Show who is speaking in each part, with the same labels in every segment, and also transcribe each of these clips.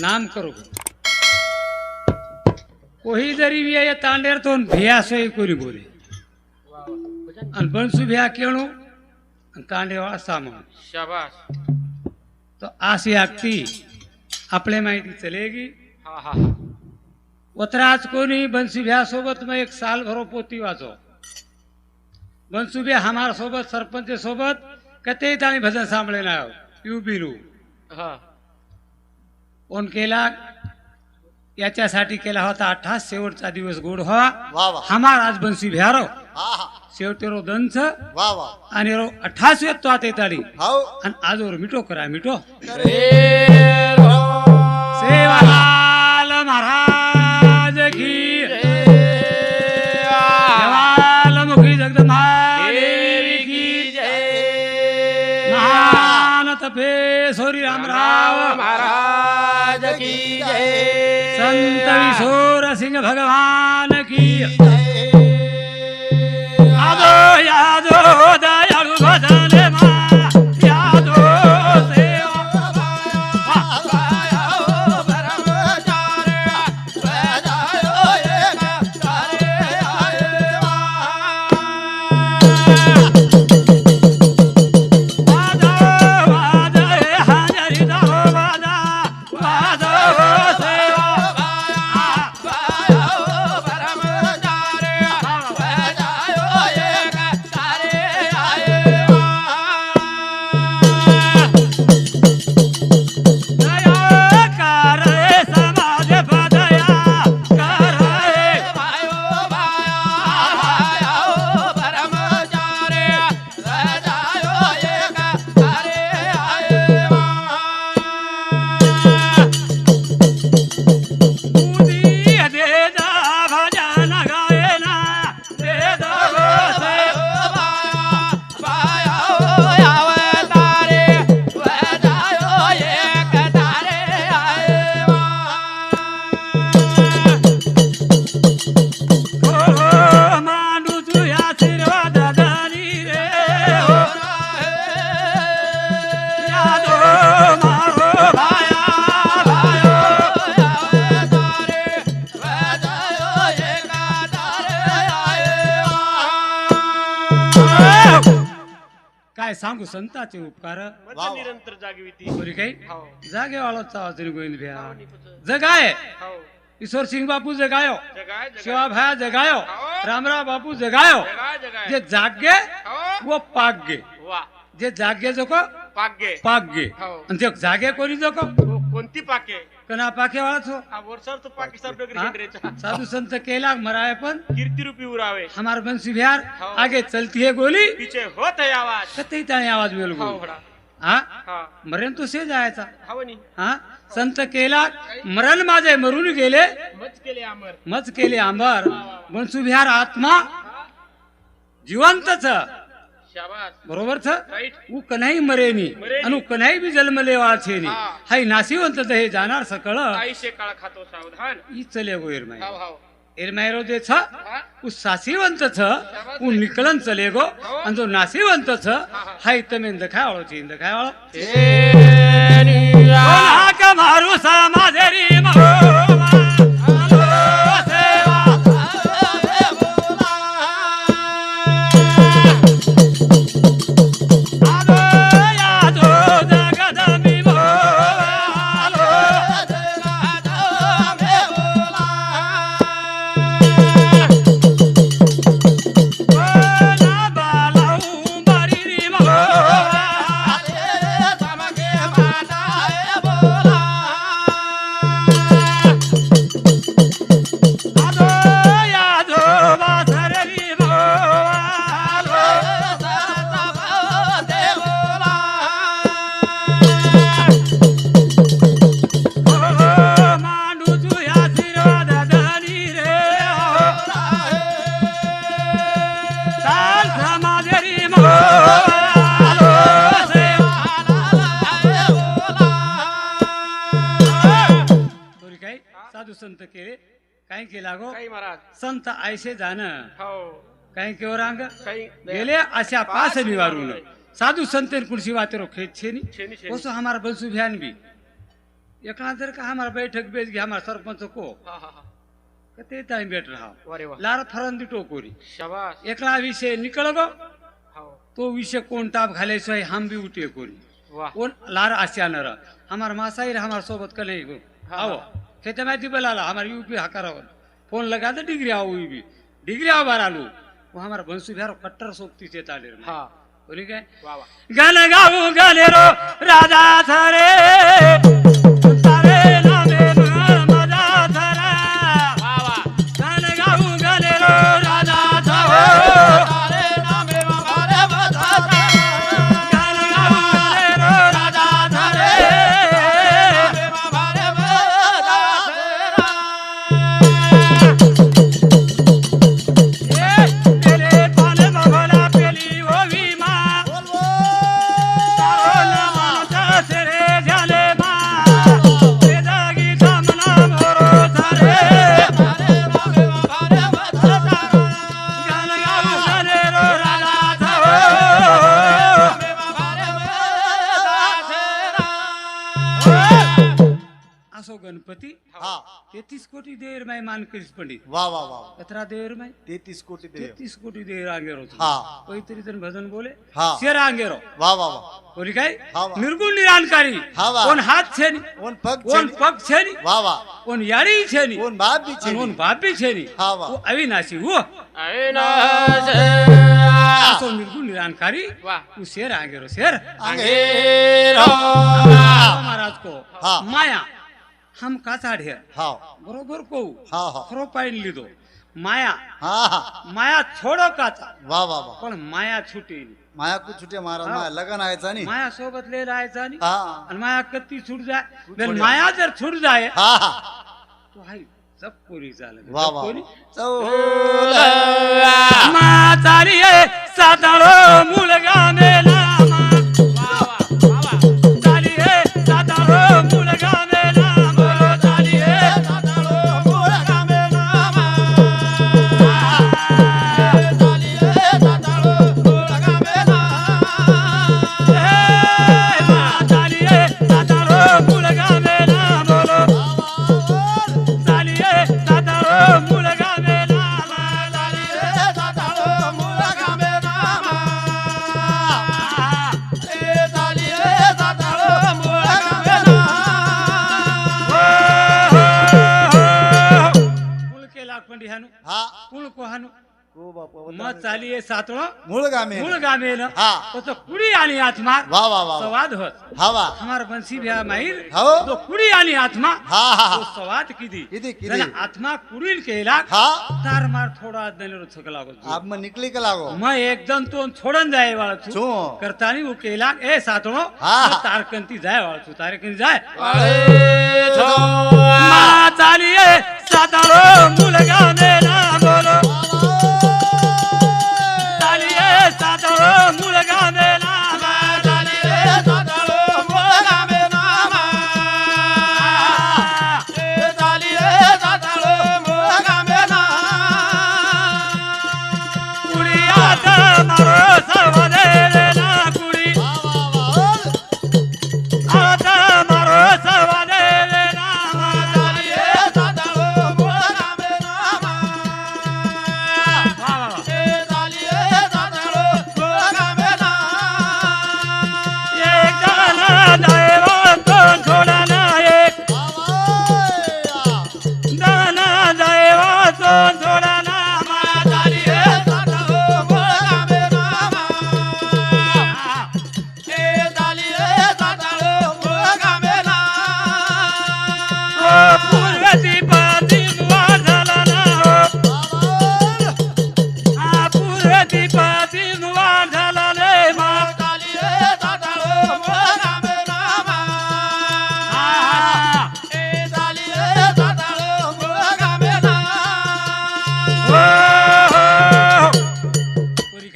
Speaker 1: नाम करो। कोही जरी विया तांडेर तो भिया सोय कोणी बोले। आणि बनसू भिया केणू आणि तांडेवाळा सामान
Speaker 2: शाबास।
Speaker 1: तो आशी आगती आपले माहिती चलेगी।
Speaker 2: हा हा
Speaker 1: वतराज कोणी बनसू भ्या सोबत मग एक साल भरो पोती वाचो बनसू भ्या हमार सोबत सरपंच सोबत कते ताणी भजन सांभळे ना यू बिलू।
Speaker 2: हा।
Speaker 1: फोन केला? याच्यासाठी केला होता अठ्ठास शेवटचा दिवस गोड व्हावा हमार आज बनसी भ्यारो.
Speaker 3: हा हा.
Speaker 1: शेवटी रो दंच. आणि रो अठ्ठास येतो आता ताडी
Speaker 3: हाव
Speaker 1: आणि आजवर मिटो करा मिटो. 干嘛干嘛 काय सांगू संताचे उपकार.
Speaker 2: मत निरंतर जागवी ती
Speaker 1: बरी काही?
Speaker 2: हो.
Speaker 1: जागे वाळत आवाज गोविंद भ्या. जगाय.
Speaker 2: हो.
Speaker 1: ईश्वर सिंग बापू जगायो. शिवा भाया जगायो.
Speaker 2: हो.
Speaker 1: रामराव बापू जगायो.
Speaker 2: जगाय जगाय.
Speaker 1: जे जागे
Speaker 2: हो.
Speaker 1: वो पागे.
Speaker 2: वा.
Speaker 1: जे जागे जको
Speaker 2: पागे.
Speaker 1: पागे.
Speaker 2: हो.
Speaker 1: आणि ते जागे कोणी जको
Speaker 2: को- कोणती पाके?
Speaker 1: कना पाके वाळत हो
Speaker 2: हा तो डोगरी
Speaker 1: हा? साधु संत केला मराय पण
Speaker 2: कीर्ती रूपी उरावे।
Speaker 1: हमार बंसी बिहार
Speaker 2: हो.
Speaker 1: आगे चलती है गोली।
Speaker 2: पीछे होत है आवाज।
Speaker 1: कतई ताणे आवाज
Speaker 2: हो
Speaker 1: गोली.
Speaker 2: होडा
Speaker 1: हा? मरण तो से जायचा
Speaker 2: हवनी
Speaker 1: हा संत केला मरण माझे मरून गेले।
Speaker 2: मच केले अमर
Speaker 1: मज केले आंबर बनसू बिहार आत्मा जिवंतच बरोबर छ उ कन्हाई मरेनी
Speaker 2: मरेनी.
Speaker 1: आणि कन्हाई बी जन्मले
Speaker 2: हा.
Speaker 1: हाय नाशिवंत तर हे जाणार सकळ।
Speaker 2: आईशे काळ खातो सावधान।
Speaker 1: ई चले गो
Speaker 2: हाव
Speaker 1: एरमायरो जे छ
Speaker 2: हा।
Speaker 1: उ सासिवंत छ उ निकलन चले गो आणि जो नासिवंत छ हाय तमे दखाय वाळो चीन दखाय वाळो कोणा का मारू समाधेरी संत केले. काही केला गो?
Speaker 2: काही महाराज.
Speaker 1: संत आयशे जाणं.
Speaker 2: हो.
Speaker 1: काही केव रांग?
Speaker 2: काही
Speaker 1: गेले अशा पास निवारून. साधू संत कुर्सी वातेरो खेत छेनी
Speaker 2: छेनी छेनी
Speaker 1: ओसो हमार बंसु भ्यान भी. एकला जर का हमारा बैठक बेच गया हमारा सरपंच को?
Speaker 2: हा हा हा.
Speaker 1: कते ताई बैठ रहा?
Speaker 2: अरे वा.
Speaker 1: लार फरंदी टोकोरी.
Speaker 2: शाबास.
Speaker 1: एकला विषय निकल गो?
Speaker 2: हो.
Speaker 1: तो विषय कोण ताप घालायचो आहे हम भी उठे कोरी.
Speaker 2: वा.
Speaker 1: कोण? लार आस्यानर हमार मासाईर हमार सोबत कले
Speaker 2: हाँ,
Speaker 1: आओ.
Speaker 2: हाँ।
Speaker 1: खेते माहिती बोलाला हमार यूपी हकारावर फोन लगा दे डिग्री आओ भी डिग्री आओ बार आलू. वो हमारा बंसू बिहार कट्टर सोबती से ताले
Speaker 2: हा.
Speaker 1: बोली काय? गान गाऊ गाणे रो राजा थारे. गणपती?
Speaker 3: हा.
Speaker 1: तेहतीस कोटी देर मान मानकरीस पंडित.
Speaker 3: वा वा वा
Speaker 1: कतरा देर माई?
Speaker 3: तेहतीस कोटी देव
Speaker 1: तेहतीस कोटी देर आंगेरो कोई कोणीतरी जण भजन बोले
Speaker 3: हा.
Speaker 1: शेर आंगेरो.
Speaker 3: वा वा वा.
Speaker 1: कोणी काय?
Speaker 3: वा.
Speaker 1: निर्गुण निरानकारी
Speaker 3: हा वा.
Speaker 1: कोण हात
Speaker 3: कोण
Speaker 1: पग छे पग छेनी?
Speaker 3: वा वा. कोण यारी
Speaker 1: छे कोण बाप भी छे कोण
Speaker 3: बाप भी
Speaker 1: छे हा वो.
Speaker 2: अविनाशी.
Speaker 1: वो. असो निर्गुण
Speaker 2: निरानकारी
Speaker 1: वा. वो शेर आंगेरो
Speaker 3: शेर.
Speaker 1: अंगे महाराज को.
Speaker 3: हा.
Speaker 1: माया. हम का आढ्या
Speaker 3: हाँ।
Speaker 1: बरोबर को
Speaker 3: हाँ हाँ।
Speaker 1: हा पाइन ली दो।
Speaker 3: माया। हाँ
Speaker 1: हाँ। माया छोडो
Speaker 3: का काचा वा
Speaker 1: वा वा पर माया
Speaker 3: छुटे माया कुठ सुटे
Speaker 1: मारा
Speaker 3: माया लगन आए था नहीं।
Speaker 1: माया सोबत लय राहायचं आणि
Speaker 3: हा।
Speaker 1: आणि माया कत्ती छुट
Speaker 3: जाए
Speaker 1: मेर माया जर छुट जाए
Speaker 3: हाँ हाँ।
Speaker 1: तो हाय जप कोरी झालं
Speaker 3: वा वा चौला
Speaker 2: हो
Speaker 1: हो माचारी सातारो मुलगा
Speaker 3: नेला बापा
Speaker 1: मग चाली आहे सातळं
Speaker 3: मूळ गामे
Speaker 1: मूळ गामेल
Speaker 3: हा.
Speaker 1: तो कुडी आणि आत्मा
Speaker 3: वा वा वा वा.
Speaker 1: संवाद होत
Speaker 3: हा वा
Speaker 1: हमार बंसी भ्या माहीर
Speaker 3: हो.
Speaker 1: तो कुडी आणि आत्मा
Speaker 3: हा हा
Speaker 1: तो
Speaker 3: हा
Speaker 1: संवाद किती
Speaker 3: किती, किती?
Speaker 1: त्याला आत्मा कुडील केला
Speaker 3: हा
Speaker 1: तार मार थोडा दनेरो थकला होतो
Speaker 3: आप में निकली का लागो
Speaker 1: मग एकदम तो छोडन जाय वाळ तू
Speaker 3: छो
Speaker 1: करतानी वो केला ए सातळो
Speaker 3: हा.
Speaker 1: तारकंती जाय वाळ तू तारकंती जाय
Speaker 2: वाळे छो
Speaker 1: मा चाली आहे सातारो मुलगा मेला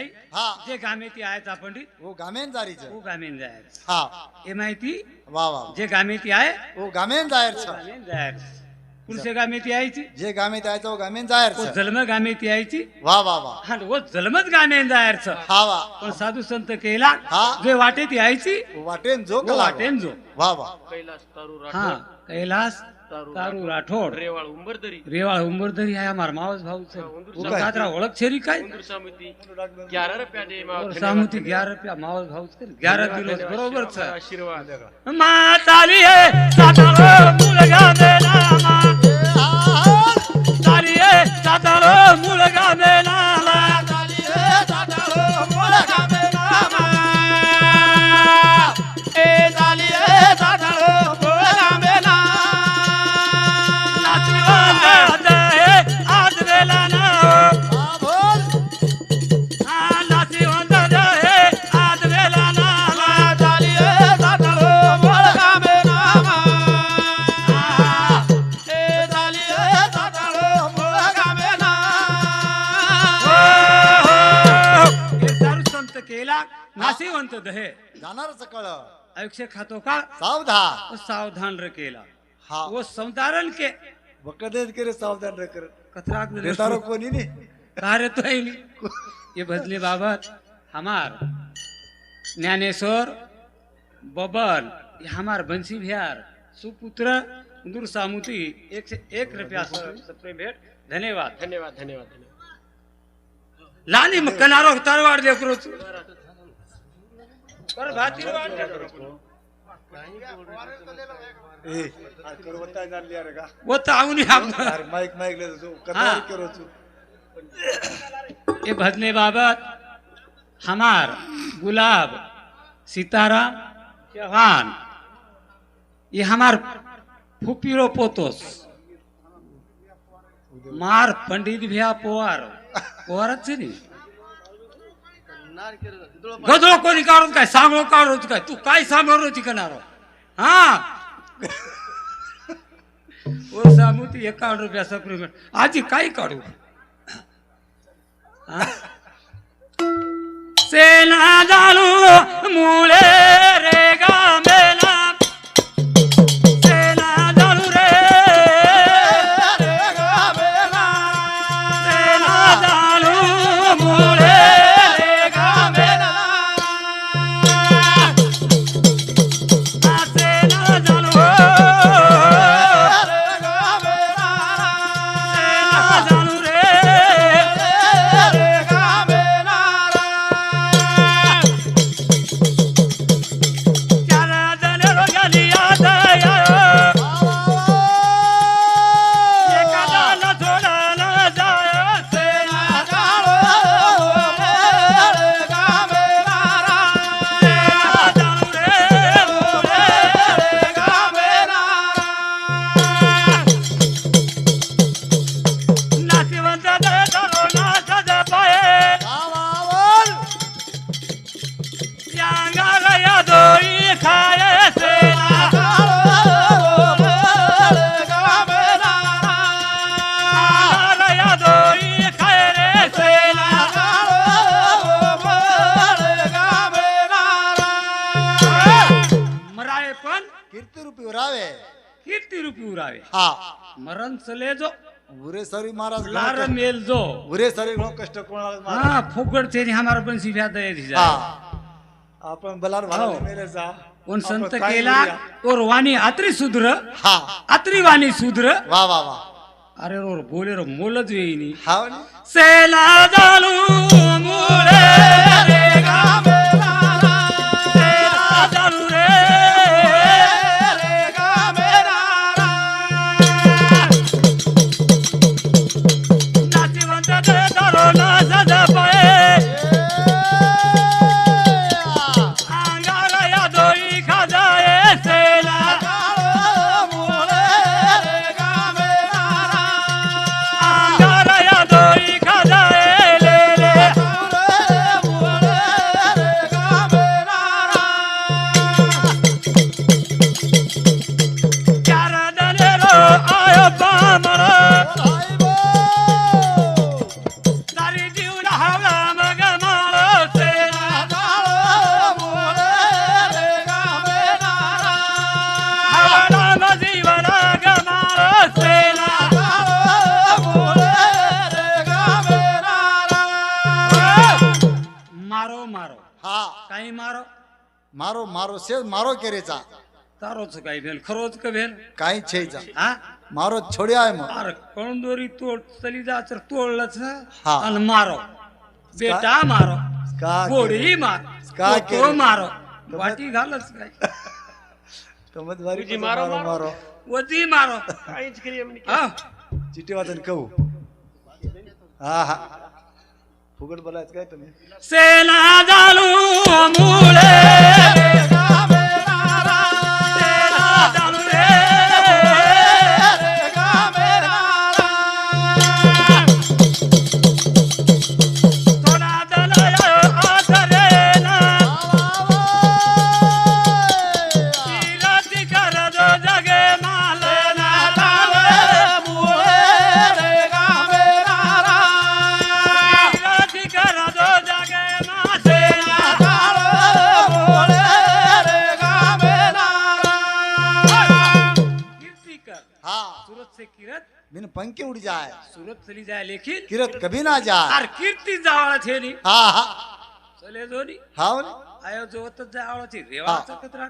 Speaker 1: काही
Speaker 3: हा.
Speaker 1: जे गामे ती आहेत आपण
Speaker 3: वो गामेन जारीच.
Speaker 1: वो गामेन जायचं
Speaker 3: हा.
Speaker 1: हे माहिती?
Speaker 3: वा वा
Speaker 1: जे गामे ती आहे
Speaker 3: वो गामेन जायर छ
Speaker 1: गामेन जायचं पुढचे गामेत यायची?
Speaker 3: जे गामे जायचं गामेन जायचं
Speaker 1: जन्म गामेत यायची?
Speaker 3: वा वा वा.
Speaker 1: आणि व जन्मच गामेन जायचं
Speaker 3: हा वा.
Speaker 1: पण साधू संत केला
Speaker 3: हा.
Speaker 1: जे वाटेत यायची
Speaker 3: वाटेन जो
Speaker 1: वाटेन जो
Speaker 3: वा वा.
Speaker 2: कैलास तारू
Speaker 1: हा.
Speaker 2: राठोड.
Speaker 1: कैलास
Speaker 2: तारू
Speaker 1: राठोड
Speaker 2: रेवाळ उंबरदरी
Speaker 1: रेवाळ उंबरदरी मावस भाऊच
Speaker 3: तू काय?
Speaker 1: नकात्रा ओळख छेरी काय
Speaker 2: सामिती ग्यारह रुपया दे माव
Speaker 1: और सामुती ग्यारह रुपया मावस कर ग्यारह दिवस बरोबरच
Speaker 2: आशीर्वाद
Speaker 1: मा चाली आहे सातारा मुलगा मेला मा चाली आहे सातारा आयुष्य खातो का?
Speaker 3: सावधा
Speaker 1: वो सावधान रे केला.
Speaker 3: हा.
Speaker 1: वो संतारण के.
Speaker 3: बकदेत करे सावधान रे कर.
Speaker 1: कतराक में
Speaker 3: रेतारो कोणी नाही.
Speaker 1: कार्य तो है नहीं. ये भजले बाबत हमार ज्ञानेश्वर बबन ये हमार बंसी बिहार सुपुत्र दूर सामुती एक से एक रुपया सबसे भेट. धन्यवाद.
Speaker 2: धन्यवाद धन्यवाद धन्यवाद.
Speaker 1: लानी मग कनारो तरवाड लेकरो
Speaker 3: माईक माईक ले तू कथा करो तू.
Speaker 1: ये भजने बाबत हमार गुलाब सीताराम चौहान ये हमार फुपीरो पोतोस. मार पंडित भैया पोवार. पोवारच आहे गदळो कोणी काढून काय? सांगलो काढू काय? तू काय सांगणार होती कनारो हा? ओ सांगू ती एकावन्न रुपया सप्लिमेंट आजी काय काढू हा? सेना जाणू मुळे रे. उरावे
Speaker 3: हा.
Speaker 1: मरण चले जो.
Speaker 3: उरे सरी महाराज
Speaker 1: लार मेल जो.
Speaker 3: उरे सरी गणो कष्ट महाराज.
Speaker 1: हाँ फुगड़ तेरी हमारा बंसी व्याद है
Speaker 3: हा.
Speaker 1: जाए
Speaker 3: आपण बलार
Speaker 1: हो.
Speaker 3: भाला मेले जा.
Speaker 1: उन संत केला? और वाणी आत्री सुध्र.
Speaker 3: हा.
Speaker 1: आत्री वाणी सुध्र.
Speaker 3: वा वा वा.
Speaker 1: अरे रोर बोले रो मोलच येईनी
Speaker 3: हा?
Speaker 1: सेला जालू शेज मारो केरेचा. तारोच
Speaker 3: काय
Speaker 1: भेल? खरोच
Speaker 3: का
Speaker 1: भेल?
Speaker 3: काय
Speaker 1: छेचा हा? मारो छोडी
Speaker 3: आहे
Speaker 2: मग.
Speaker 3: अरे
Speaker 2: कोणदोरी
Speaker 3: तोड चली
Speaker 1: जा तर
Speaker 2: तोडलच ना? हा. आणि मारो.
Speaker 1: बेटा
Speaker 3: मारो. का गोडी मार. का केलं? तो मारो वाटी घालच
Speaker 1: काय? समजवारी मारो, मारो मारो. वती मारो. काहीच केली हा? चिठ्ठी वाचन कहू हा हा. फुगट बोलायच काय तुम्ही? सेना जालू मुळे किरत
Speaker 3: बिन पंखे उड़ जाए।
Speaker 1: सूरत चली जाए लेकिन
Speaker 3: किरत कभी ना जाए।
Speaker 1: अरे कीर्ती जावळ
Speaker 3: नी हा हा।
Speaker 1: चले जो नी हा
Speaker 3: हो
Speaker 1: आयो जो तो जावळ थी
Speaker 3: रेवाचा कतरा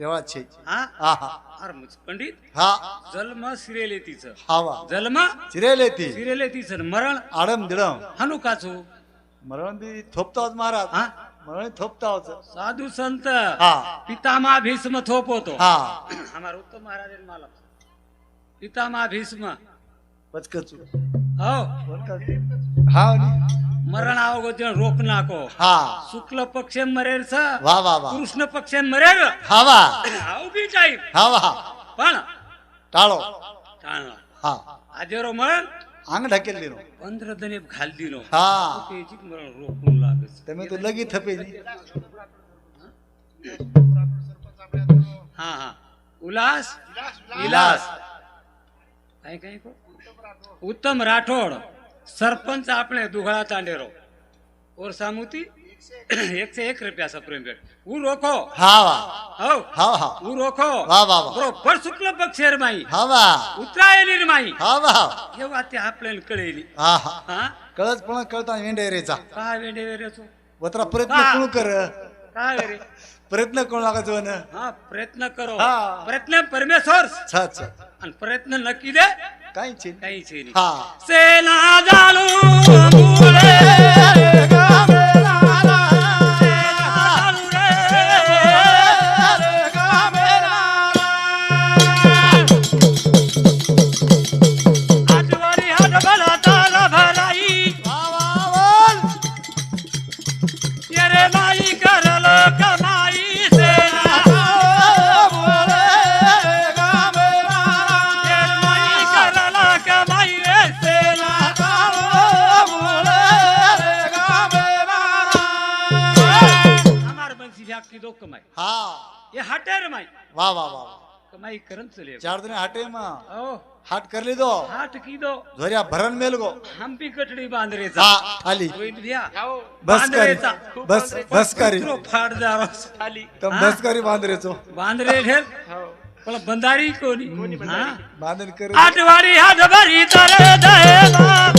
Speaker 3: रेवा छे हा?
Speaker 1: हा हा। और
Speaker 3: मुझ
Speaker 1: पंडित। हा। जन्म सिरेले तीच। हावा सिरे लेती सिरे लेती तीच मरण। आडम दिडम। हनुकाचो। मरण भी थोपता हो तुम्हारा
Speaker 3: हा? मरण
Speaker 1: थोपता
Speaker 3: हो साधु
Speaker 1: संत। हा।
Speaker 3: पितामा भीष्म थोपो
Speaker 1: तो हा। हमारा उत्तम
Speaker 3: महाराज मला
Speaker 1: पितामा भीष्म
Speaker 3: पचकच हो
Speaker 1: हा मरण आवगोच रोख
Speaker 3: नाको. हा.
Speaker 1: शुक्ल
Speaker 3: पक्ष मरेल स वा वा
Speaker 1: वा. कृष्ण पक्ष मरेल.
Speaker 3: हा वा.
Speaker 1: हाऊ
Speaker 3: पण टाळो.
Speaker 1: टाळणार हा.
Speaker 3: आजेरो मरण अंग ढकेल दिलो
Speaker 1: पंधरा दने घाल
Speaker 3: दिलो
Speaker 1: हा. त्याची
Speaker 3: मरण रोखून
Speaker 1: लागत त्यामुळे तू लगी
Speaker 3: थपे हा
Speaker 1: हा. उलास विलास
Speaker 3: उत्तम
Speaker 1: राठोड सरपंच आपले दुघळा तांडेरो. और सामुती एक से एक रुपया सप्रेम प्रेम रेट वो रोको हाँ वाह हा. हाँ हो. हाँ वो रोको वाह वाह
Speaker 3: वाह
Speaker 1: बरोबर शुक्ल पक्षेर
Speaker 3: माई. हाँ वाह
Speaker 1: उत्तरायणीर माई. हाँ
Speaker 3: वाह हे वाते आपल्याला
Speaker 1: कळेली.
Speaker 3: हा हा. कळत
Speaker 1: पण कळता
Speaker 3: वेंडेरेचा. काय वेंडेरेचो.
Speaker 1: वत्रा प्रयत्न करू कर? प्रयत्न
Speaker 3: करू लागा
Speaker 1: जो ना
Speaker 2: हा
Speaker 3: प्रयत्न
Speaker 1: करो.
Speaker 3: प्रयत्न
Speaker 1: परमेश्वर.
Speaker 3: प्रयत्न नक्की दे.
Speaker 1: काही नाही. काहीच
Speaker 2: नाही.
Speaker 3: हा.
Speaker 1: सेना
Speaker 3: जालू ಆಗ್ತಿದೋ ಕಮಾಯಿ ಹಾ
Speaker 1: ಏ ಹಟೇರ್ ಮಾಯಿ
Speaker 2: ವಾ
Speaker 1: ವಾ ವಾ ಕಮಾಯಿ ಕರನ್
Speaker 3: ಚಲೇ ಚಾರ್
Speaker 1: ದಿನ ಹಟೇ ಮಾ ಓ ಹಾಟ್ ಕರ್ಲಿದೋ ಹಾಟ್ ಕೀದೋ ಧ್ವರ್ಯ ಭರನ್ ಮೇಲ್ಗೋ ಹಂಪಿ ಕಟಡಿ ಬಾಂದ್ರೇचा खाली बस कर बस बस करी फाडदार खाली तर बस करी बांद्रेचो बांद्रे ढेर पण बंधारी कोणी बांधण
Speaker 3: कर आठवाडी
Speaker 1: हात
Speaker 3: भरी
Speaker 1: तर दे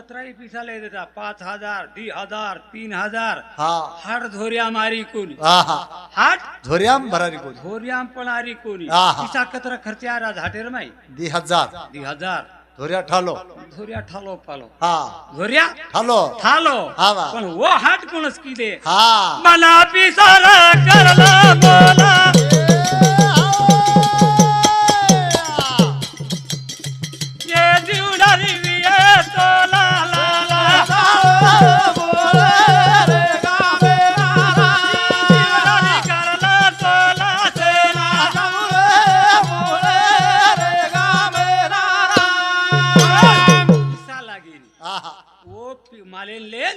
Speaker 1: कचराही पिसाला येत पाच हजार दी हजार तीन हजार. हा. हाड मारी आरी कोणी.
Speaker 3: हा हा.
Speaker 1: हाट
Speaker 3: धोरिया भरारी कोणी.
Speaker 1: झोर्याम पण आरी कोणी.
Speaker 3: आहा.
Speaker 1: पिसा कचरा खर्च आरा झाटेर माई.
Speaker 3: दी हजार.
Speaker 1: दी हजार.
Speaker 3: धोरिया ठालो.
Speaker 1: धोरिया ठालो पालो.
Speaker 3: हा.
Speaker 1: धोरिया?
Speaker 3: ठालो.
Speaker 1: ठालो.
Speaker 3: हा
Speaker 1: वा. पण वो हाट कोणच किले
Speaker 3: हा.
Speaker 1: मला पिसाला करला बोला.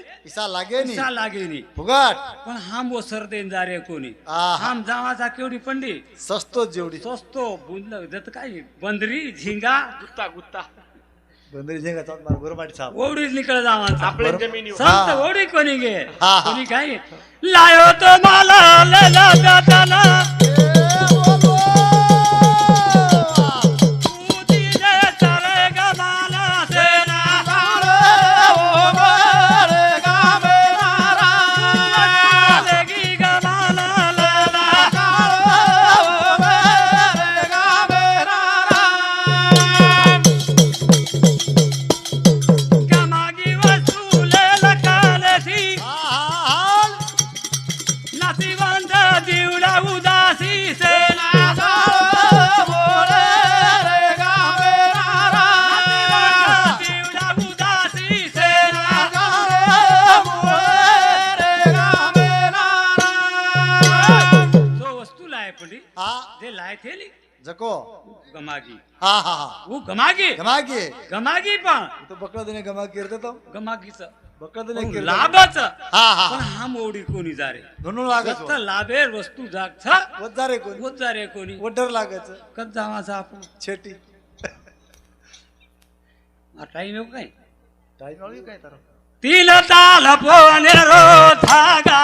Speaker 3: पैसा लागे नी
Speaker 1: लागे नी
Speaker 3: फुगाट.
Speaker 1: पण हाम वो सर देन जा रे कोणी.
Speaker 3: आहा.
Speaker 1: हाम जावाचा केवढी पंडी?
Speaker 3: सस्तो जेवढी.
Speaker 1: स्वस्तो बुंदल. जत काय बंदरी झिंगा?
Speaker 2: गुत्ता गुत्ता.
Speaker 3: बंदरी झेंगा चाल मार गोरमाटी साहेब
Speaker 1: निकळ जावाचा.
Speaker 2: आपल्या
Speaker 3: बरोबर.
Speaker 2: जमिनीवर.
Speaker 1: संत
Speaker 3: हा.
Speaker 1: ओढी कोणी गे?
Speaker 3: हा, हा.
Speaker 1: कोणी काय? लायो तो मला लला दाताला
Speaker 3: जको।
Speaker 1: गमागी।
Speaker 3: हा हा हा।
Speaker 1: वो गमागी?
Speaker 3: गमागे।
Speaker 1: गमागी पण।
Speaker 3: तो बकरा देणे गमा कीर्त तो।
Speaker 1: गमागीच।
Speaker 3: बकरा देणे कीर्त
Speaker 1: लाभच।
Speaker 3: हा हा।
Speaker 1: पण हा मोडी कोणी जा रे
Speaker 3: म्हणून लागत
Speaker 1: फक्त लाभेर वस्तू जागछ
Speaker 3: वजा रे कोणी।
Speaker 1: होत जा रे कोणी।
Speaker 3: वडर लागायचं
Speaker 1: कच जावाचा आपण?
Speaker 3: छेटी।
Speaker 1: टाइम येऊ काय?
Speaker 3: टाइम काय तर?
Speaker 1: तीन ताल पोने रो धागा